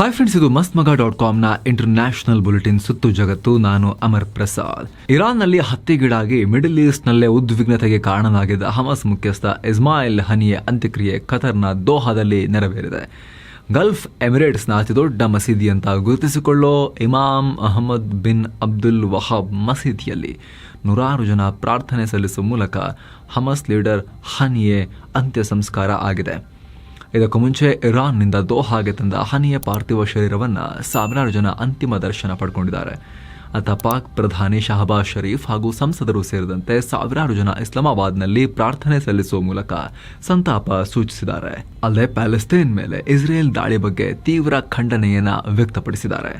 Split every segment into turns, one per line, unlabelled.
Hi friends ಇದು ಮಸ್ತ್ ಮಗ ಡಾಟ್ ಕಾಮ್ನ ಇಂಟರ್ನ್ಯಾಷನಲ್ ಬುಲೆಟಿನ್ ಸುತ್ತು ಜಗತ್ತು. ನಾನು ಅಮರ್ ಪ್ರಸಾದ್. ಇರಾನ್ನಲ್ಲಿ ಹತ್ಯೆಗೀಡಾಗಿ ಮಿಡಲ್ ಈಸ್ಟ್ನಲ್ಲೇ ಉದ್ವಿಗ್ನತೆಗೆ ಕಾರಣನಾಗಿದ್ದ ಹಮಸ್ ಮುಖ್ಯಸ್ಥ ಇಸ್ಮಾಯಿಲ್ ಹನಿಯ ಅಂತ್ಯಕ್ರಿಯೆ ಖತರ್ನ ದೋಹಾದಲ್ಲಿ ನೆರವೇರಿದೆ. ಗಲ್ಫ್ ಎಮಿರೇಟ್ಸ್ನ ಅತಿದೊಡ್ಡ ಮಸೀದಿ ಅಂತ ಗುರುತಿಸಿಕೊಳ್ಳೋ ಇಮಾಮ್ ಅಹಮದ್ ಬಿನ್ ಅಬ್ದುಲ್ ವಹಾಬ್ ಮಸೀದಿಯಲ್ಲಿ ನೂರಾರು ಜನ ಪ್ರಾರ್ಥನೆ ಸಲ್ಲಿಸುವ ಮೂಲಕ ಹಮಸ್ ಲೀಡರ್ ಹನಿಯೆ ಅಂತ್ಯ ಸಂಸ್ಕಾರ ಆಗಿದೆ. ಇದಕ್ಕೂ ಮುಂಚೆ ಇರಾನ್ನಿಂದ ದೋಹಾಗೆ ತಂದ ಹನಿಯ ಪಾರ್ಥಿವ ಶರೀರವನ್ನು ಸಾವಿರಾರು ಜನ ಅಂತಿಮ ದರ್ಶನ ಪಡ್ಕೊಂಡಿದ್ದಾರೆ. ಅತ ಪಾಕ್ ಪ್ರಧಾನಿ ಶಹಬಾಜ್ ಶರೀಫ್ ಹಾಗೂ ಸಂಸದರು ಸೇರಿದಂತೆ ಸಾವಿರಾರು ಜನ ಇಸ್ಲಾಮಾಬಾದ್ನಲ್ಲಿ ಪ್ರಾರ್ಥನೆ ಸಲ್ಲಿಸುವ ಮೂಲಕ ಸಂತಾಪ ಸೂಚಿಸಿದ್ದಾರೆ. ಅಲ್ಲದೆ ಪ್ಯಾಲೆಸ್ತೇನ್ ಮೇಲೆ ಇಸ್ರೇಲ್ ದಾಳಿ ಬಗ್ಗೆ ತೀವ್ರ ಖಂಡನೆಯನ್ನ ವ್ಯಕ್ತಪಡಿಸಿದ್ದಾರೆ.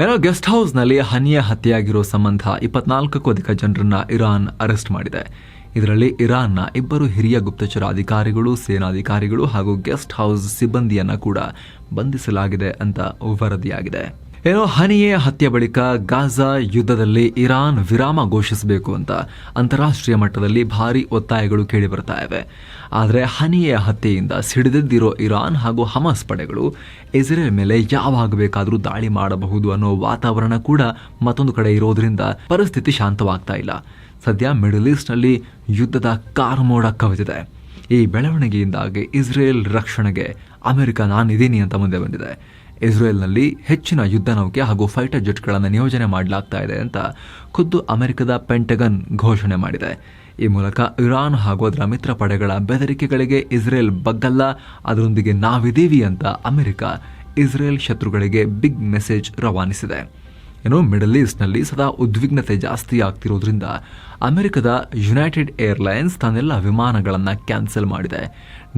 ಏನೋ ಗೆಸ್ಟ್ ಹೌಸ್ನಲ್ಲಿ ಹನಿಯ ಹತ್ಯೆಯಾಗಿರೋ ಸಂಬಂಧ ಇಪ್ಪತ್ನಾಲ್ಕಕ್ಕೂ ಅಧಿಕ ಜನರನ್ನ ಇರಾನ್ ಅರೆಸ್ಟ್ ಮಾಡಿದೆ. ಇದರಲ್ಲಿ ಇರಾನ್ನ ಇಬ್ಬರು ಹಿರಿಯ ಗುಪ್ತಚರ ಅಧಿಕಾರಿಗಳು, ಸೇನಾಧಿಕಾರಿಗಳು ಹಾಗೂ ಗೆಸ್ಟ್ ಹೌಸ್ ಸಿಬ್ಬಂದಿಯನ್ನ ಕೂಡ ಬಂಧಿಸಲಾಗಿದೆ ಅಂತ ವರದಿಯಾಗಿದೆ. ಏನೋ ಹನಿಯೇ ಹತ್ಯೆ ಬಳಿಕ ಗಾಜಾ ಯುದ್ಧದಲ್ಲಿ ಇರಾನ್ ವಿರಾಮ ಘೋಷಿಸಬೇಕು ಅಂತ ಅಂತಾರಾಷ್ಟ್ರೀಯ ಮಟ್ಟದಲ್ಲಿ ಭಾರಿ ಒತ್ತಾಯಗಳು ಕೇಳಿ ಬರ್ತಾ ಇವೆ. ಆದರೆ ಹನಿಯೇ ಹತ್ಯೆಯಿಂದ ಸಿಡಿದಿದ್ದಿರೋ ಇರಾನ್ ಹಾಗೂ ಹಮಾಸ್ ಪಡೆಗಳು ಇಸ್ರೇಲ್ ಮೇಲೆ ಯಾವಾಗ ಬೇಕಾದರೂ ದಾಳಿ ಮಾಡಬಹುದು ಅನ್ನೋ ವಾತಾವರಣ ಕೂಡ ಮತ್ತೊಂದು ಕಡೆ ಇರೋದ್ರಿಂದ ಪರಿಸ್ಥಿತಿ ಶಾಂತವಾಗ್ತಾ ಇಲ್ಲ. ಸದ್ಯ ಮಿಡಲ್ ಈಸ್ಟ್ನಲ್ಲಿ ಯುದ್ಧದ ಕಾರ್ಮೋಡ ಕವಿದಿದೆ. ಈ ಬೆಳವಣಿಗೆಯಿಂದಾಗಿ ಇಸ್ರೇಲ್ ರಕ್ಷಣೆಗೆ ಅಮೆರಿಕ ನಾನಿದ್ದೀನಿ ಅಂತ ಮುಂದೆ ಬಂದಿದೆ. ಇಸ್ರೇಲ್ನಲ್ಲಿ ಹೆಚ್ಚಿನ ಯುದ್ಧ ನೌಕೆ ಹಾಗೂ ಫೈಟರ್ ಜೆಟ್ಗಳನ್ನು ನಿಯೋಜನೆ ಮಾಡಲಾಗ್ತಾ ಇದೆ ಅಂತ ಖುದ್ದು ಅಮೆರಿಕದ ಪೆಂಟಗನ್ ಘೋಷಣೆ ಮಾಡಿದೆ. ಈ ಮೂಲಕ ಇರಾನ್ ಹಾಗೂ ಅದರ ಮಿತ್ರ ಪಡೆಗಳ ಬೆದರಿಕೆಗಳಿಗೆ ಇಸ್ರೇಲ್ ಬಗ್ಗಲ್ಲ, ಅದರೊಂದಿಗೆ ನಾವಿದ್ದೀವಿ ಅಂತ ಅಮೆರಿಕ ಇಸ್ರೇಲ್ ಶತ್ರುಗಳಿಗೆ ಬಿಗ್ ಮೆಸೇಜ್ ರವಾನಿಸಿದೆ. ಏನು ಮಿಡಲ್ ಈಸ್ಟ್ನಲ್ಲಿ ಸದಾ ಉದ್ವಿಗ್ನತೆ ಜಾಸ್ತಿ ಆಗ್ತಿರೋದ್ರಿಂದ ಅಮೆರಿಕದ ಯುನೈಟೆಡ್ ಏರ್ಲೈನ್ಸ್ ತನ್ನೆಲ್ಲ ವಿಮಾನಗಳನ್ನು ಕ್ಯಾನ್ಸಲ್ ಮಾಡಿದೆ.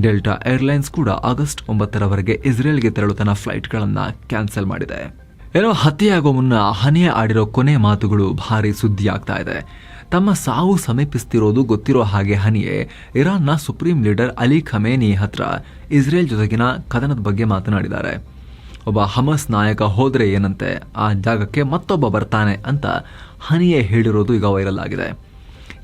ಡೆಲ್ಟಾ ಏರ್ಲೈನ್ಸ್ ಕೂಡ ಆಗಸ್ಟ್ ಒಂಬತ್ತರವರೆಗೆ ಇಸ್ರೇಲ್ಗೆ ತೆರಳು ತನ್ನ ಫ್ಲೈಟ್ಗಳನ್ನು ಕ್ಯಾನ್ಸಲ್ ಮಾಡಿದೆ. ಏನೋ ಹತ್ಯೆಯಾಗೋ ಮುನ್ನ ಹನಿಯ ಆಡಿರೋ ಕೊನೆ ಮಾತುಗಳು ಭಾರಿ ಸುದ್ದಿ ಆಗ್ತಾ ಇದೆ. ತಮ್ಮ ಸಾವು ಸಮೀಪಿಸ್ತಿರೋದು ಗೊತ್ತಿರೋ ಹಾಗೆ ಹನಿಯೇ ಇರಾನ್ನ ಸುಪ್ರೀಂ ಲೀಡರ್ ಅಲಿ ಖಮೇನಿ ಹತ್ರ ಇಸ್ರೇಲ್ ಜೊತೆಗಿನ ಕದನದ ಬಗ್ಗೆ ಮಾತನಾಡಿದ್ದಾರೆ. ಒಬ್ಬ ಹಮಸ್ ನಾಯಕ ಹೋದರೆ ಏನಂತೆ? ಆ ಜಾಗಕ್ಕೆ ಮತ್ತೊಬ್ಬ ಬರ್ತಾನೆ ಅಂತ ಹನಿಯೆ ಹೇಳಿರೋದು ಈಗ ವೈರಲ್ ಆಗಿದೆ.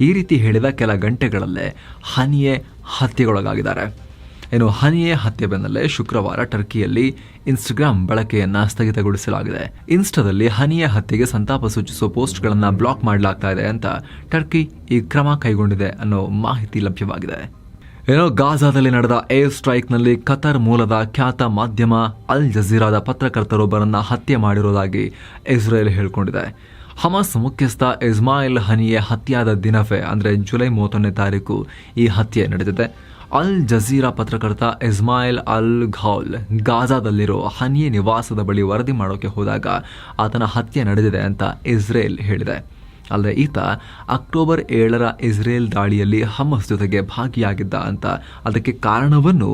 ಈ ರೀತಿ ಹೇಳಿದ ಕೆಲ ಗಂಟೆಗಳಲ್ಲೇ ಹನಿಯೆ ಹತ್ಯೆಗೊಳಗಾಗಿದ್ದಾರೆ. ಏನು ಹನಿಯೆ ಹತ್ಯೆ ಬೆನ್ನಲ್ಲೇ ಶುಕ್ರವಾರ ಟರ್ಕಿಯಲ್ಲಿ ಇನ್ಸ್ಟಾಗ್ರಾಮ್ ಬಳಕೆಯನ್ನು ಸ್ಥಗಿತಗೊಳಿಸಲಾಗಿದೆ. ಇನ್ಸ್ಟಾದಲ್ಲಿ ಹನಿಯ ಹತ್ಯೆಗೆ ಸಂತಾಪ ಸೂಚಿಸುವ ಪೋಸ್ಟ್ಗಳನ್ನು ಬ್ಲಾಕ್ ಮಾಡಲಾಗ್ತಾ ಇದೆ ಅಂತ ಟರ್ಕಿ ಈ ಕ್ರಮ ಕೈಗೊಂಡಿದೆ ಅನ್ನೋ ಮಾಹಿತಿ ಲಭ್ಯವಾಗಿದೆ. ಏನೋ ಗಾಜಾದಲ್ಲಿ ನಡೆದ ಏರ್ ಸ್ಟ್ರೈಕ್ನಲ್ಲಿ ಕತರ್ ಮೂಲದ ಖ್ಯಾತ ಮಾಧ್ಯಮ ಅಲ್ ಜಜೀರಾದ ಪತ್ರಕರ್ತರೊಬ್ಬರನ್ನು ಹತ್ಯೆ ಮಾಡಿರುವುದಾಗಿ ಇಸ್ರೇಲ್ ಹೇಳಿಕೊಂಡಿದೆ. ಹಮಾಸ್ ಮುಖ್ಯಸ್ಥ ಇಸ್ಮಾಯಿಲ್ ಹನಿಯೆ ಹತ್ಯೆಯಾದ ದಿನವೇ, ಅಂದರೆ ಜುಲೈ ಮೂವತ್ತೊಂದನೇ ತಾರೀಕು, ಈ ಹತ್ಯೆ ನಡೆದಿದೆ. ಅಲ್ ಜಜೀರಾ ಪತ್ರಕರ್ತ ಇಸ್ಮಾಯಿಲ್ ಅಲ್ ಘೌಲ್ ಗಾಜಾದಲ್ಲಿರೋ ಹನಿಯೆ ನಿವಾಸದ ಬಳಿ ವರದಿ ಮಾಡೋಕೆ ಹೋದಾಗ ಆತನ ಹತ್ಯೆ ನಡೆದಿದೆ ಅಂತ ಇಸ್ರೇಲ್ ಹೇಳಿದೆ. ಅಲ್ಲದೆ ಈತ ಅಕ್ಟೋಬರ್ ಏಳರ ಇಸ್ರೇಲ್ ದಾಳಿಯಲ್ಲಿ ಹಮಸ್ ಜೊತೆಗೆ ಭಾಗಿಯಾಗಿದ್ದ ಅಂತ ಅದಕ್ಕೆ ಕಾರಣವನ್ನು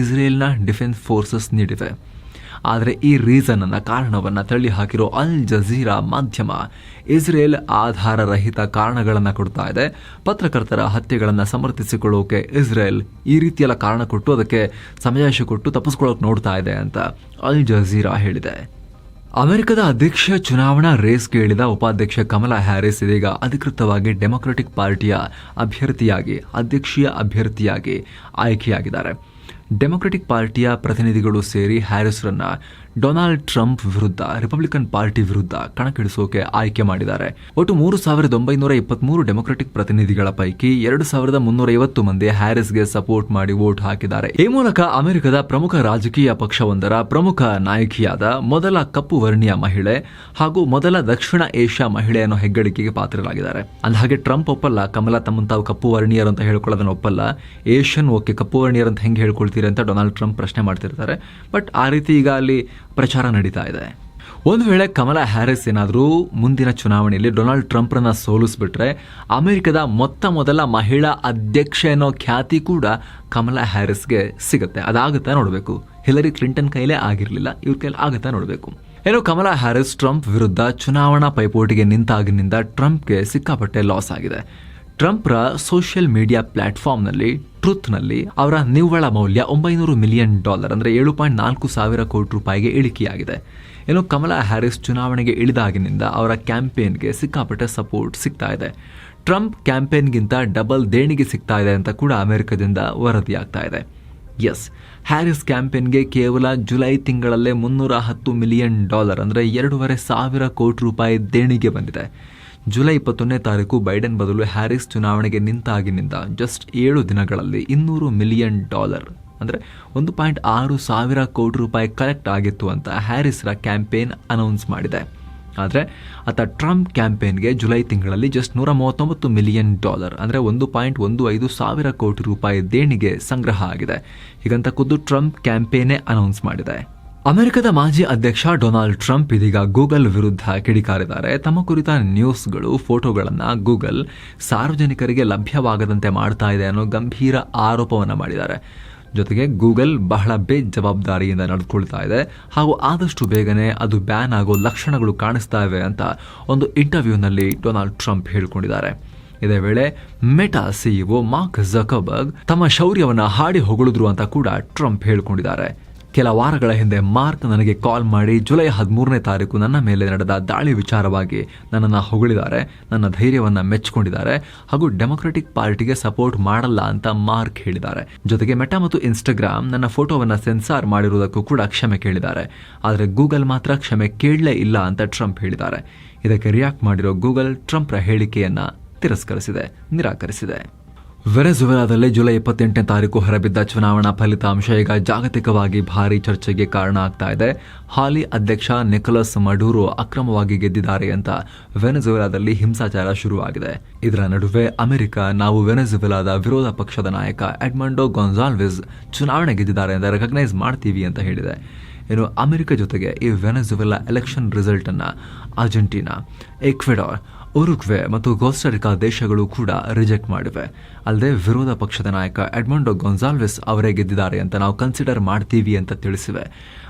ಇಸ್ರೇಲ್ನ ಡಿಫೆನ್ಸ್ ಫೋರ್ಸಸ್ ನೀಡಿವೆ ಆದರೆ ಈ ರೀಸನನ್ನು ಕಾರಣವನ್ನು ತಳ್ಳಿ ಹಾಕಿರೋ ಅಲ್ ಜಜೀರಾ ಮಾಧ್ಯಮ ಇಸ್ರೇಲ್ ಆಧಾರರಹಿತ ಕಾರಣಗಳನ್ನು ಕೊಡ್ತಾ ಇದೆ. ಪತ್ರಕರ್ತರ ಹತ್ಯೆಗಳನ್ನು ಸಮರ್ಥಿಸಿಕೊಳ್ಳೋಕೆ ಇಸ್ರೇಲ್ ಈ ರೀತಿಯೆಲ್ಲ ಕಾರಣ ಕೊಟ್ಟು ಅದಕ್ಕೆ ಸಮಯಾಶ ಕೊಟ್ಟು ತಪ್ಪಿಸ್ಕೊಳ್ಳೋಕೆ ನೋಡ್ತಾ ಇದೆ ಅಂತ ಅಲ್ ಜಜೀರಾ ಹೇಳಿದೆ. ಅಮೆರಿಕದ ಅಧ್ಯಕ್ಷ ಚುನಾವಣಾ ರೇಸ್ ಕೇಳಿದ ಉಪಾಧ್ಯಕ್ಷ ಕಮಲಾ ಹ್ಯಾರಿಸ್ ಇದೀಗ ಅಧಿಕೃತವಾಗಿ ಡೆಮೊಕ್ರೆಟಿಕ್ ಪಾರ್ಟಿಯ ಅಭ್ಯರ್ಥಿಯಾಗಿ, ಅಧ್ಯಕ್ಷೀಯ ಅಭ್ಯರ್ಥಿಯಾಗಿ ಆಯ್ಕೆಯಾಗಿದ್ದಾರೆ. ಡೆಮೊಕ್ರೆಟಿಕ್ ಪಾರ್ಟಿಯ ಪ್ರತಿನಿಧಿಗಳು ಸೇರಿ ಹ್ಯಾರಿಸ್ರನ್ನ ಡೊನಾಲ್ಡ್ ಟ್ರಂಪ್ ವಿರುದ್ಧ, ರಿಪಬ್ಲಿಕನ್ ಪಾರ್ಟಿ ವಿರುದ್ಧ ಕಣಕ್ಕಿಳಿಸೋಕೆ ಆಯ್ಕೆ ಮಾಡಿದ್ದಾರೆ. ಒಟ್ಟು ಮೂರು ಸಾವಿರದ ಒಂಬೈನೂರ ಇಪ್ಪತ್ಮೂರು ಡೆಮೊಕ್ರೆಟಿಕ್ ಪ್ರತಿನಿಧಿಗಳ ಪೈಕಿ ಎರಡು ಸಾವಿರದ ಮುನ್ನೂರ ಐವತ್ತು ಮಂದಿ ಹ್ಯಾರಿಸ್ಗೆ ಸಪೋರ್ಟ್ ಮಾಡಿ ವೋಟ್ ಹಾಕಿದ್ದಾರೆ. ಈ ಮೂಲಕ ಅಮೆರಿಕದ ಪ್ರಮುಖ ರಾಜಕೀಯ ಪಕ್ಷವೊಂದರ ಪ್ರಮುಖ ನಾಯಕಿಯಾದ ಮೊದಲ ಕಪ್ಪು ವರ್ಣೀಯ ಮಹಿಳೆ ಹಾಗೂ ಮೊದಲ ದಕ್ಷಿಣ ಏಷ್ಯಾ ಮಹಿಳೆಯನ್ನು ಹೆಗ್ಗಳಿಕೆಗೆ ಪಾತ್ರರಾಗಿದ್ದಾರೆ. ಅಂದಹಾಗೆ ಟ್ರಂಪ್ ಒಪ್ಪಲ್ಲ, ಕಮಲ ತಮ್ಮನ್ನು ಕಪ್ಪು ವರ್ಣೀಯರು ಅಂತ ಹೇಳ್ಕೊಳ್ಳೋದನ್ನ ಒಪ್ಪಲ್ಲ. ಏಷ್ಯನ್ ಓಕೆ ಕಪ್ಪು ವರ್ಣೀಯರು ಅಂತ ಹೆಂಗೆ ಹೇಳ್ಕೊಳ್ತೀರಿ ಅಂತ ಡೊನಾಲ್ಡ್ ಟ್ರಂಪ್ ಪ್ರಶ್ನೆ ಮಾಡ್ತಿರ್ತಾರೆ. ಬಟ್ ಆ ರೀತಿ ಈಗ ಅಲ್ಲಿ ಪ್ರಚಾರ ನಡೀತಾ ಇದೆ. ಒಂದು ವೇಳೆ ಕಮಲಾ ಹ್ಯಾರಿಸ್ ಏನಾದರೂ ಮುಂದಿನ ಚುನಾವಣೆಯಲ್ಲಿ ಡೊನಾಲ್ಡ್ ಟ್ರಂಪ್ರನ್ನ ಸೋಲಿಸ್ಬಿಟ್ರೆ ಅಮೆರಿಕದ ಮೊತ್ತ ಮೊದಲ ಮಹಿಳಾ ಅಧ್ಯಕ್ಷ ಅನ್ನೋ ಖ್ಯಾತಿ ಕೂಡ ಕಮಲಾ ಹ್ಯಾರಿಸ್ಗೆ ಸಿಗುತ್ತೆ. ಅದಾಗುತ್ತಾ ನೋಡಬೇಕು. ಹಿಲರಿ ಕ್ಲಿಂಟನ್ ಕೈಲೇ ಆಗಿರಲಿಲ್ಲ. ಇವ್ರ ಕೈಲಿ ಆಗುತ್ತಾ ನೋಡಬೇಕು. ಏನು ಕಮಲಾ ಹ್ಯಾರಿಸ್ ಟ್ರಂಪ್ ವಿರುದ್ಧ ಚುನಾವಣಾ ಪೈಪೋಟಿಗೆ ನಿಂತಾಗಿನಿಂದ ಟ್ರಂಪ್ಗೆ ಸಿಕ್ಕಾಪಟ್ಟೆ ಲಾಸ್ ಆಗಿದೆ. ಟ್ರಂಪ್ರ ಸೋಷಿಯಲ್ ಮೀಡಿಯಾ ಪ್ಲಾಟ್ಫಾರ್ಮ್ನಲ್ಲಿ ಟ್ರುತ್ನಲ್ಲಿ ಅವರ ನಿವ್ವಳ ಮೌಲ್ಯ ಒಂಬೈನೂರು ಮಿಲಿಯನ್ ಡಾಲರ್ ಅಂದರೆ ಏಳು ಪಾಯಿಂಟ್ ನಾಲ್ಕು ಸಾವಿರ ಕೋಟಿ ರೂಪಾಯಿಗೆ ಇಳಿಕೆಯಾಗಿದೆ. ಏನು ಕಮಲಾ ಹ್ಯಾರಿಸ್ ಚುನಾವಣೆಗೆ ಇಳಿದಾಗಿನಿಂದ ಅವರ ಕ್ಯಾಂಪೇನ್ಗೆ ಸಿಕ್ಕಾಪಟ್ಟೆ ಸಪೋರ್ಟ್ ಸಿಗ್ತಾ ಇದೆ. ಟ್ರಂಪ್ ಕ್ಯಾಂಪೇನ್ಗಿಂತ ಡಬಲ್ ದೇಣಿಗೆ ಸಿಗ್ತಾ ಇದೆ ಅಂತ ಕೂಡ ಅಮೆರಿಕದಿಂದ ವರದಿಯಾಗ್ತಾ ಇದೆ. ಎಸ್ ಹ್ಯಾರಿಸ್ ಕ್ಯಾಂಪೇನ್ಗೆ ಕೇವಲ ಜುಲೈ ತಿಂಗಳಲ್ಲೇ ಮುನ್ನೂರ ಹತ್ತು ಮಿಲಿಯನ್ ಡಾಲರ್ ಅಂದರೆ ಎರಡೂವರೆ ಸಾವಿರ ಕೋಟಿ ರೂಪಾಯಿ ದೇಣಿಗೆ ಬಂದಿದೆ. ಜುಲೈ ಇಪ್ಪತ್ತೊಂದನೇ ತಾರೀಕು ಬೈಡೆನ್ ಬದಲು ಹ್ಯಾರಿಸ್ ಚುನಾವಣೆಗೆ ನಿಂತಾಗಿನಿಂದ ಜಸ್ಟ್ ಏಳು ದಿನಗಳಲ್ಲಿ ಇನ್ನೂರು ಮಿಲಿಯನ್ ಡಾಲರ್, ಅಂದರೆ ಒಂದು ಪಾಯಿಂಟ್ ಆರು ಸಾವಿರ ಕೋಟಿ ರೂಪಾಯಿ ಕಲೆಕ್ಟ್ ಆಗಿತ್ತು ಅಂತ ಹ್ಯಾರಿಸ್ರ ಕ್ಯಾಂಪೇನ್ ಅನೌನ್ಸ್ ಮಾಡಿದೆ. ಆದರೆ ಆತ ಟ್ರಂಪ್ ಕ್ಯಾಂಪೇನ್ಗೆ ಜುಲೈ ತಿಂಗಳಲ್ಲಿ ಜಸ್ಟ್ ನೂರ ಮೂವತ್ತೊಂಬತ್ತು ಮಿಲಿಯನ್ ಡಾಲರ್, ಅಂದರೆ ಒಂದು ಪಾಯಿಂಟ್ ಒಂದು ಐದು ಸಾವಿರ ಕೋಟಿ ರೂಪಾಯಿ ದೇಣಿಗೆ ಸಂಗ್ರಹ ಆಗಿದೆ. ಹೀಗಂತ ಖುದ್ದು ಟ್ರಂಪ್ ಕ್ಯಾಂಪೇನೇ ಅನೌನ್ಸ್ ಮಾಡಿದೆ. ಅಮೆರಿಕದ ಮಾಜಿ ಅಧ್ಯಕ್ಷ ಡೊನಾಲ್ಡ್ ಟ್ರಂಪ್ ಇದೀಗ ಗೂಗಲ್ ವಿರುದ್ಧ ಕಿಡಿಕಾರಿದ್ದಾರೆ. ತಮ್ಮ ಕುರಿತ ನ್ಯೂಸ್ಗಳು, ಫೋಟೋಗಳನ್ನು ಗೂಗಲ್ ಸಾರ್ವಜನಿಕರಿಗೆ ಲಭ್ಯವಾಗದಂತೆ ಮಾಡ್ತಾ ಇದೆ ಅನ್ನೋ ಗಂಭೀರ ಆರೋಪವನ್ನು ಮಾಡಿದ್ದಾರೆ. ಜೊತೆಗೆ ಗೂಗಲ್ ಬಹಳ ಬೇಜವಾಬ್ದಾರಿಯಿಂದ ನಡೆದುಕೊಳ್ತಾ ಇದೆ. ಹಾಗೂ ಆದಷ್ಟು ಬೇಗನೆ ಅದು ಬ್ಯಾನ್ ಆಗೋ ಲಕ್ಷಣಗಳು ಕಾಣಿಸ್ತಾ ಇವೆ ಅಂತ ಒಂದು ಇಂಟರ್ವ್ಯೂನಲ್ಲಿ ಡೊನಾಲ್ಡ್ ಟ್ರಂಪ್ ಹೇಳಿಕೊಂಡಿದ್ದಾರೆ. ಇದೇ ವೇಳೆ ಮೆಟಾ ಸಿಇಒ ಮಾರ್ಕ್ ಜಕಬರ್ಗ್ ತಮ್ಮ ಶೌರ್ಯವನ್ನು ಹಾಡಿ ಹೊಗಳಿದ್ರು ಅಂತ ಕೂಡ ಟ್ರಂಪ್ ಹೇಳಿಕೊಂಡಿದ್ದಾರೆ. ಕೆಲ ವಾರಗಳ ಹಿಂದೆ ಮಾರ್ಕ್ ನನಗೆ ಕಾಲ್ ಮಾಡಿ, ಜುಲೈ ಹದಿಮೂರನೇ ತಾರೀಕು ನನ್ನ ಮೇಲೆ ನಡೆದ ದಾಳಿ ವಿಚಾರವಾಗಿ ನನ್ನನ್ನು ಹೊಗಳಿದ್ದಾರೆ, ನನ್ನ ಧೈರ್ಯವನ್ನು ಮೆಚ್ಚಿಕೊಂಡಿದ್ದಾರೆ ಹಾಗೂ ಡೆಮೊಕ್ರೆಟಿಕ್ ಪಾರ್ಟಿಗೆ ಸಪೋರ್ಟ್ ಮಾಡಲ್ಲ ಅಂತ ಮಾರ್ಕ್ ಹೇಳಿದ್ದಾರೆ. ಜೊತೆಗೆ ಮೆಟಾ ಮತ್ತು ಇನ್ಸ್ಟಾಗ್ರಾಮ್ ನನ್ನ ಫೋಟೋವನ್ನು ಸೆನ್ಸಾರ್ ಮಾಡಿರುವುದಕ್ಕೂ ಕೂಡ ಕ್ಷಮೆ ಕೇಳಿದ್ದಾರೆ. ಆದರೆ ಗೂಗಲ್ ಮಾತ್ರ ಕ್ಷಮೆ ಕೇಳಲೇ ಇಲ್ಲ ಅಂತ ಟ್ರಂಪ್ ಹೇಳಿದ್ದಾರೆ. ಇದಕ್ಕೆ ರಿಯಾಕ್ಟ್ ಮಾಡಿರೋ ಗೂಗಲ್ ಟ್ರಂಪ್ರ ಹೇಳಿಕೆಯನ್ನು ತಿರಸ್ಕರಿಸಿದೆ, ನಿರಾಕರಿಸಿದೆ. ವೆನೆಜುವೆಲಾದಲ್ಲಿ ಜುಲೈ ಇಪ್ಪತ್ತೆಂಟನೇ ತಾರೀಕು ಹೊರಬಿದ್ದ ಚುನಾವಣಾ ಫಲಿತಾಂಶ ಈಗ ಜಾಗತಿಕವಾಗಿ ಭಾರಿ ಚರ್ಚೆಗೆ ಕಾರಣ ಆಗ್ತಾ ಇದೆ. ಹಾಲಿ ಅಧ್ಯಕ್ಷ ನಿಕೋಲಸ್ ಮಡೂರು ಅಕ್ರಮವಾಗಿ ಗೆದ್ದಿದ್ದಾರೆ ಅಂತ ವೆನೆಜುವೆಲಾದಲ್ಲಿ ಹಿಂಸಾಚಾರ ಶುರುವಾಗಿದೆ. ಇದರ ನಡುವೆ ಅಮೆರಿಕ, ನಾವು ವೆನೆಜುವೆಲಾದ ವಿರೋಧ ಪಕ್ಷದ ನಾಯಕ ಎಡ್ಮಂಡೋ ಗೊಂಜಾಲ್ವಿಸ್ ಚುನಾವಣೆ ಗೆದ್ದಿದ್ದಾರೆ ಅಂತ ರೆಕಗ್ನೈಸ್ ಮಾಡ್ತೀವಿ ಅಂತ ಹೇಳಿದೆ. ಇನ್ನು ಅಮೆರಿಕ ಜೊತೆಗೆ ಈ ವೆನೆಜುವೆಲಾ ಎಲೆಕ್ಷನ್ ರಿಸಲ್ಟ್ ಅನ್ನ ಅರ್ಜೆಂಟೀನಾ, ಎಕ್ವೆಡಾರ್ ಉರುಗ್ವೆ ಮತ್ತು ಕೋಸ್ಟರಿಕಾ ದೇಶಗಳು ಕೂಡ ರಿಜೆಕ್ಟ್ ಮಾಡಿವೆ. ಅಲ್ಲದೆ ವಿರೋಧ ಪಕ್ಷದ ನಾಯಕ ಎಡ್ಮಂಡೋ ಗೊಂಜಾಲ್ವೆಸ್ ಅವರೇ ಗೆದ್ದಿದ್ದಾರೆ ಅಂತ ನಾವು ಕನ್ಸಿಡರ್ ಮಾಡ್ತೀವಿ ಅಂತ ತಿಳಿಸಿವೆ.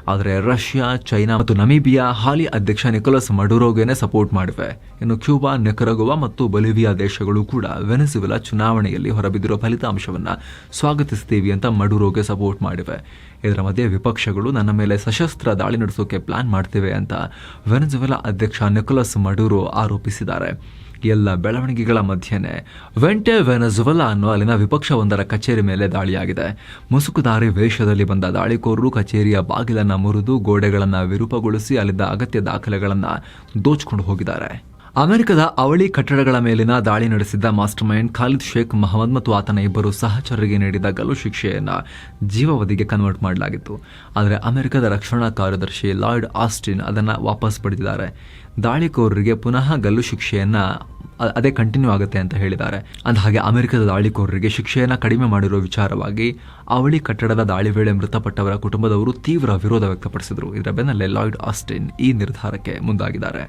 ಆದರೆ ರಷ್ಯಾ, ಚೈನಾ ಮತ್ತು ನಮೀಬಿಯಾ ಹಾಲಿ ಅಧ್ಯಕ್ಷ ನಿಕೋಲಸ್ ಮಡುರೋಗೆನೆ ಸಪೋರ್ಟ್ ಮಾಡಿವೆ. ಇನ್ನು ಕ್ಯೂಬಾ, ನೆಕರಗುವಾ ಮತ್ತು ಬೊಲಿವಿಯಾ ದೇಶಗಳು ಕೂಡ ವೆನೆಜುವೆಲಾ ಚುನಾವಣೆಯಲ್ಲಿ ಹೊರಬಿದ್ದಿರೋ ಫಲಿತಾಂಶವನ್ನು ಸ್ವಾಗತಿಸ್ತೀವಿ ಅಂತ ಮಡುರೋಗೆ ಸಪೋರ್ಟ್ ಮಾಡಿವೆ. ಇದರ ಮಧ್ಯೆ ವಿಪಕ್ಷಗಳು ನನ್ನ ಮೇಲೆ ಸಶಸ್ತ್ರ ದಾಳಿ ನಡೆಸೋಕೆ ಪ್ಲಾನ್ ಮಾಡ್ತಿವೆ ಅಂತ ವೆನೆಜುವೆಲಾ ಅಧ್ಯಕ್ಷ ನಿಕೋಲಸ್ ಮಡುರೋ ಆರೋಪಿಸಿದ್ದಾರೆ. ಎಲ್ಲ ಬೆಳವಣಿಗೆಗಳ ಮಧ್ಯೆ ವೆಂಟೆ ವೆನೆಜುವೆಲಾ ಅನ್ನೋ ಅಲ್ಲಿನ ವಿಪಕ್ಷವೊಂದರ ಕಚೇರಿ ಮೇಲೆ ದಾಳಿಯಾಗಿದೆ. ಮುಸುಕುದಾರಿ ವೇಷದಲ್ಲಿ ಬಂದ ದಾಳಿಕೋರರು ಕಚೇರಿಯ ಬಾಗಿಲನ್ನು ಮುರಿದು ಗೋಡೆಗಳನ್ನು ವಿರೂಪಗೊಳಿಸಿ ಅಲ್ಲಿದ್ದ ಅಗತ್ಯ ದಾಖಲೆಗಳನ್ನು ದೋಚಿಕೊಂಡು ಹೋಗಿದ್ದಾರೆ. ಅಮೆರಿಕದ ಅವಳಿ ಕಟ್ಟಡಗಳ ಮೇಲಿನ ದಾಳಿ ನಡೆಸಿದ್ದ master mind Khalid Sheikh Mohammed ಮತ್ತು ಆತನ ಇಬ್ಬರು ಸಹಚರರಿಗೆ ನೀಡಿದ ಗಲ್ಲು ಶಿಕ್ಷೆಯನ್ನು ಜೀವಾವಧಿಗೆ ಕನ್ವರ್ಟ್ ಮಾಡಲಾಗಿತ್ತು. ಆದರೆ ಅಮೆರಿಕದ ರಕ್ಷಣಾ ಕಾರ್ಯದರ್ಶಿ ಲಾಯ್ಡ್ ಆಸ್ಟಿನ್ ಅದನ್ನು ವಾಪಸ್ ಪಡೆದಿದ್ದಾರೆ. ದಾಳಿಕೋರರಿಗೆ ಪುನಃ ಗಲ್ಲು ಶಿಕ್ಷೆಯನ್ನು ಅದೇ ಕಂಟಿನ್ಯೂ ಆಗುತ್ತೆ ಅಂತ ಹೇಳಿದ್ದಾರೆ. ಅಂದ ಹಾಗೆ ಅಮೆರಿಕದ ದಾಳಿಕೋರರಿಗೆ ಶಿಕ್ಷೆಯನ್ನು ಕಡಿಮೆ ಮಾಡಿರುವ ವಿಚಾರವಾಗಿ ಅವಳಿ ಕಟ್ಟಡದ ದಾಳಿ ವೇಳೆ ಮೃತಪಟ್ಟವರ ಕುಟುಂಬದವರು ತೀವ್ರ ವಿರೋಧ ವ್ಯಕ್ತಪಡಿಸಿದರು. ಇದರ ಬೆನ್ನಲ್ಲೇ ಲಾಯ್ಡ್ ಆಸ್ಟಿನ್ ಈ ನಿರ್ಧಾರಕ್ಕೆ ಮುಂದಾಗಿದ್ದಾರೆ.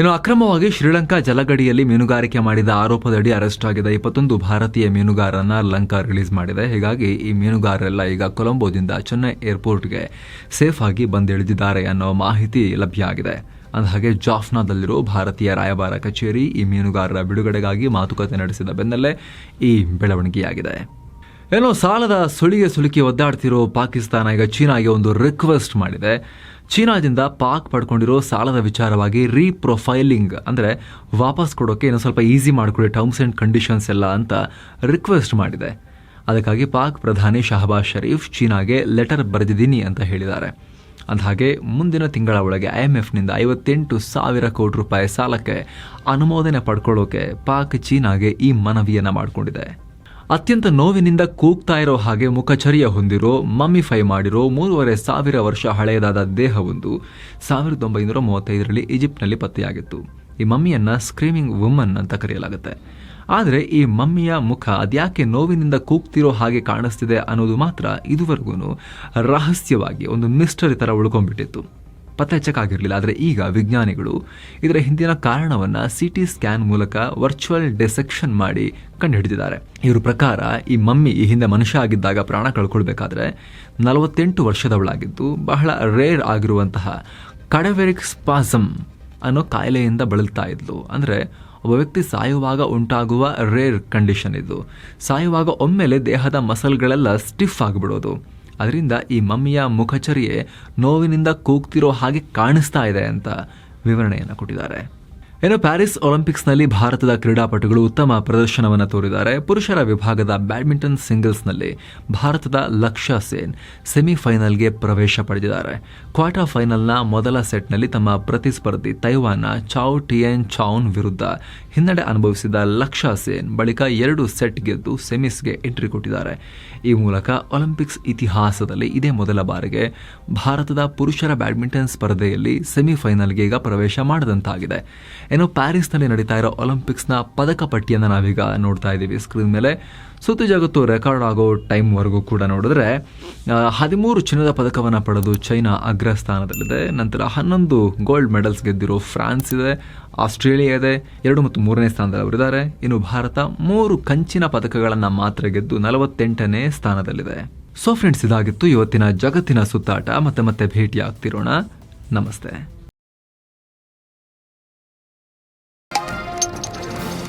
ಇನ್ನು ಅಕ್ರಮವಾಗಿ ಶ್ರೀಲಂಕಾ ಜಲಗಡಿಯಲ್ಲಿ ಮೀನುಗಾರಿಕೆ ಮಾಡಿದ ಆರೋಪದಡಿ ಅರೆಸ್ಟ್ ಆಗಿದ್ದ ಇಪ್ಪತ್ತೊಂದು ಭಾರತೀಯ ಮೀನುಗಾರರನ್ನ ಲಂಕಾ ರಿಲೀಸ್ ಮಾಡಿದೆ. ಹೀಗಾಗಿ ಈ ಮೀನುಗಾರರೆಲ್ಲ ಈಗ ಕೊಲಂಬೋದಿಂದ ಚೆನ್ನೈ ಏರ್ಪೋರ್ಟ್ಗೆ ಸೇಫ್ ಆಗಿ ಬಂದಿಳಿದಿದ್ದಾರೆ ಅನ್ನೋ ಮಾಹಿತಿ ಲಭ್ಯ ಆಗಿದೆ. ಅಂದಹಾಗೆ ಜಾಫ್ನಾದಲ್ಲಿರೋ ಭಾರತೀಯ ರಾಯಭಾರ ಕಚೇರಿ ಈ ಮೀನುಗಾರರ ಬಿಡುಗಡೆಗಾಗಿ ಮಾತುಕತೆ ನಡೆಸಿದ ಬೆನ್ನಲ್ಲೇ ಈ ಬೆಳವಣಿಗೆಯಾಗಿದೆ. ಏನೋ ಸಾಲದ ಸುಳಿಗೆ ಸುಳಿಕೆ ಒದ್ದಾಡ್ತಿರೋ ಪಾಕಿಸ್ತಾನ ಈಗ ಚೀನಾಗೆ ಒಂದು ರಿಕ್ವೆಸ್ಟ್ ಮಾಡಿದೆ. ಚೀನಾದಿಂದ ಪಾಕ್ ಪಡ್ಕೊಂಡಿರೋ ಸಾಲದ ವಿಚಾರವಾಗಿ ರೀಪ್ರೊಫೈಲಿಂಗ್ ಅಂದರೆ ವಾಪಸ್ ಕೊಡೋಕ್ಕೆ ಇನ್ನೊಂದು ಸ್ವಲ್ಪ ಈಸಿ ಮಾಡಿಕೊಡಿ ಟರ್ಮ್ಸ್ ಆ್ಯಂಡ್ ಕಂಡೀಷನ್ಸ್ ಎಲ್ಲ ಅಂತ ರಿಕ್ವೆಸ್ಟ್ ಮಾಡಿದೆ. ಅದಕ್ಕಾಗಿ ಪಾಕ್ ಪ್ರಧಾನಿ ಶಹಬಾಜ್ ಶರೀಫ್ ಚೀನಾಗೆ ಲೆಟರ್ ಬರೆದಿದ್ದೀನಿ ಅಂತ ಹೇಳಿದ್ದಾರೆ. ಅಂದಹಾಗೆ, ಮುಂದಿನ ತಿಂಗಳ ಒಳಗೆ ಐ ಎಂ ಎಫ್ನಿಂದ ಐವತ್ತೆಂಟು ಸಾವಿರ ಕೋಟಿ ರೂಪಾಯಿ ಸಾಲಕ್ಕೆ ಅನುಮೋದನೆ ಪಡ್ಕೊಳ್ಳೋಕೆ ಪಾಕ್ ಚೀನಾಗೆ ಈ ಮನವಿಯನ್ನು ಮಾಡಿಕೊಂಡಿದೆ. ಅತ್ಯಂತ ನೋವಿನಿಂದ ಕೂಗ್ತಾ ಇರೋ ಹಾಗೆ ಮುಖಚರ್ಯ ಹೊಂದಿರೋ, ಮಮ್ಮಿಫೈ ಮಾಡಿರೋ ಮೂರುವರೆ ಸಾವಿರ ವರ್ಷ ಹಳೆಯದಾದ ದೇಹವೊಂದು ಸಾವಿರದ ಒಂಬೈನೂರ ಮೂವತ್ತೈದರಲ್ಲಿ ಈಜಿಪ್ಟ್ನಲ್ಲಿ ಪತ್ತೆಯಾಗಿತ್ತು. ಈ ಮಮ್ಮಿಯನ್ನ ಸ್ಕ್ರೀಮಿಂಗ್ ವುಮನ್ ಅಂತ ಕರೆಯಲಾಗುತ್ತೆ. ಆದರೆ ಈ ಮಮ್ಮಿಯ ಮುಖ ಅದ್ಯಾಕೆ ನೋವಿನಿಂದ ಕೂಗ್ತಿರೋ ಹಾಗೆ ಕಾಣಿಸ್ತಿದೆ ಅನ್ನೋದು ಮಾತ್ರ ಇದುವರೆಗೂ ರಹಸ್ಯವಾಗಿ ಒಂದು ಮಿಸ್ಟರಿ ಥರ ಉಳ್ಕೊಂಡ್ಬಿಟ್ಟಿತ್ತು. ಪತ್ತೆ ಹಚ್ಚಕ್ಕಾಗಿರಲಿಲ್ಲ ಆದರೆ ಈಗ ವಿಜ್ಞಾನಿಗಳು ಇದರ ಹಿಂದಿನ ಕಾರಣವನ್ನ ಸಿ ಟಿ ಸ್ಕ್ಯಾನ್ ಮೂಲಕ ವರ್ಚುವಲ್ ಡಿಸೆಕ್ಷನ್ ಮಾಡಿ ಕಂಡುಹಿಡಿದಿದ್ದಾರೆ. ಇವರ ಪ್ರಕಾರ ಈ ಮಮ್ಮಿ ಈ ಹಿಂದೆ ಮನುಷ್ಯ ಆಗಿದ್ದಾಗ ಪ್ರಾಣ ಕಳ್ಕೊಳ್ಬೇಕಾದ್ರೆ ನಲವತ್ತೆಂಟು ವರ್ಷದವಳಾಗಿದ್ದು ಬಹಳ ರೇರ್ ಆಗಿರುವಂತಹ ಕಡವೆರಿಕ್ ಸ್ಪಾಸಮ್ ಅನ್ನೋ ಕಾಯಿಲೆಯಿಂದ ಬಳಲ್ತಾ ಇದ್ಲು. ಅಂದರೆ ಒಬ್ಬ ವ್ಯಕ್ತಿ ಸಾಯುವಾಗ ಉಂಟಾಗುವ ರೇರ್ ಕಂಡೀಷನ್ ಇದು. ಸಾಯುವಾಗ ಒಮ್ಮೆಲೆ ದೇಹದ ಮಸಲ್ಗಳೆಲ್ಲ ಸ್ಟಿಫ್ ಆಗಿಬಿಡೋದು. ಅದರಿಂದ ಈ ಮಮ್ಮಿಯ ಮುಖಚರ್ಯೆ ನೋವಿನಿಂದ ಕೂಗ್ತಿರೋ ಹಾಗೆ ಕಾಣಿಸ್ತಾ ಇದೆ ಅಂತ ವಿವರಣೆಯನ್ನು ಕೊಟ್ಟಿದ್ದಾರೆ. ಇನ್ನು ಪ್ಯಾರಿಸ್ ಒಲಿಂಪಿಕ್ಸ್ನಲ್ಲಿ ಭಾರತದ ಕ್ರೀಡಾಪಟುಗಳು ಉತ್ತಮ ಪ್ರದರ್ಶನವನ್ನು ತೋರಿದ್ದಾರೆ. ಪುರುಷರ ವಿಭಾಗದ ಬ್ಯಾಡ್ಮಿಂಟನ್ ಸಿಂಗಲ್ಸ್ನಲ್ಲಿ ಭಾರತದ ಲಕ್ಷ್ಯ ಸೇನ್ ಸೆಮಿಫೈನಲ್ಗೆ ಪ್ರವೇಶ ಪಡೆದಿದ್ದಾರೆ. ಕ್ವಾರ್ಟರ್ ಫೈನಲ್ನ ಮೊದಲ ಸೆಟ್ನಲ್ಲಿ ತಮ್ಮ ಪ್ರತಿಸ್ಪರ್ಧಿ ತೈವಾನ್ನ ಚಾವ್ ಟಿಯನ್ ಚೌನ್ ವಿರುದ್ಧ ಹಿನ್ನಡೆ ಅನುಭವಿಸಿದ ಲಕ್ಷ್ಯ ಸೇನ್ ಬಳಿಕ ಎರಡು ಸೆಟ್ ಗೆದ್ದು ಸೆಮಿಸ್ಗೆ ಎಂಟ್ರಿ ಕೊಟ್ಟಿದ್ದಾರೆ. ಈ ಮೂಲಕ ಒಲಿಂಪಿಕ್ಸ್ ಇತಿಹಾಸದಲ್ಲಿ ಇದೇ ಮೊದಲ ಬಾರಿಗೆ ಭಾರತದ ಪುರುಷರ ಬ್ಯಾಡ್ಮಿಂಟನ್ ಸ್ಪರ್ಧೆಯಲ್ಲಿ ಸೆಮಿಫೈನಲ್ಗೆ ಈಗ ಪ್ರವೇಶ ಮಾಡಿದಂತಾಗಿದೆ. ಇನ್ನು ಪ್ಯಾರಿಸ್ನಲ್ಲಿ ನಡೀತಾ ಇರೋ ಒಲಿಂಪಿಕ್ಸ್ನ ಪದಕ ಪಟ್ಟಿಯನ್ನು ನಾವೀಗ ನೋಡ್ತಾ ಇದ್ದೀವಿ ಸ್ಕ್ರೀನ್ ಮೇಲೆ. ಸುತ್ತು ಜಗತ್ತು ರೆಕಾರ್ಡ್ ಆಗೋ ಟೈಮ್ವರೆಗೂ ಕೂಡ ನೋಡಿದ್ರೆ ಹದಿಮೂರು ಚಿನ್ನದ ಪದಕವನ್ನು ಪಡೆದು ಚೈನಾ ಅಗ್ರಸ್ಥಾನದಲ್ಲಿದೆ. ನಂತರ ಹನ್ನೊಂದು ಗೋಲ್ಡ್ ಮೆಡಲ್ಸ್ ಗೆದ್ದಿರೋ ಫ್ರಾನ್ಸ್ ಇದೆ, ಆಸ್ಟ್ರೇಲಿಯಾ ಇದೆ, ಎರಡು ಮತ್ತು ಮೂರನೇ ಸ್ಥಾನದಲ್ಲಿ ಅವರಿದ್ದಾರೆ ಇನ್ನು ಭಾರತ ಮೂರು ಕಂಚಿನ ಪದಕಗಳನ್ನು ಮಾತ್ರ ಗೆದ್ದು ನಲವತ್ತೆಂಟನೇ ಸ್ಥಾನದಲ್ಲಿದೆ. ಸೊ ಫ್ರೆಂಡ್ಸ್ ಇದಾಗಿತ್ತು ಇವತ್ತಿನ ಜಗತ್ತಿನ ಸುತ್ತಾಟ. ಮತ್ತೆ ಮತ್ತೆ ಭೇಟಿ ಆಗ್ತಿರೋಣ ನಮಸ್ತೆ.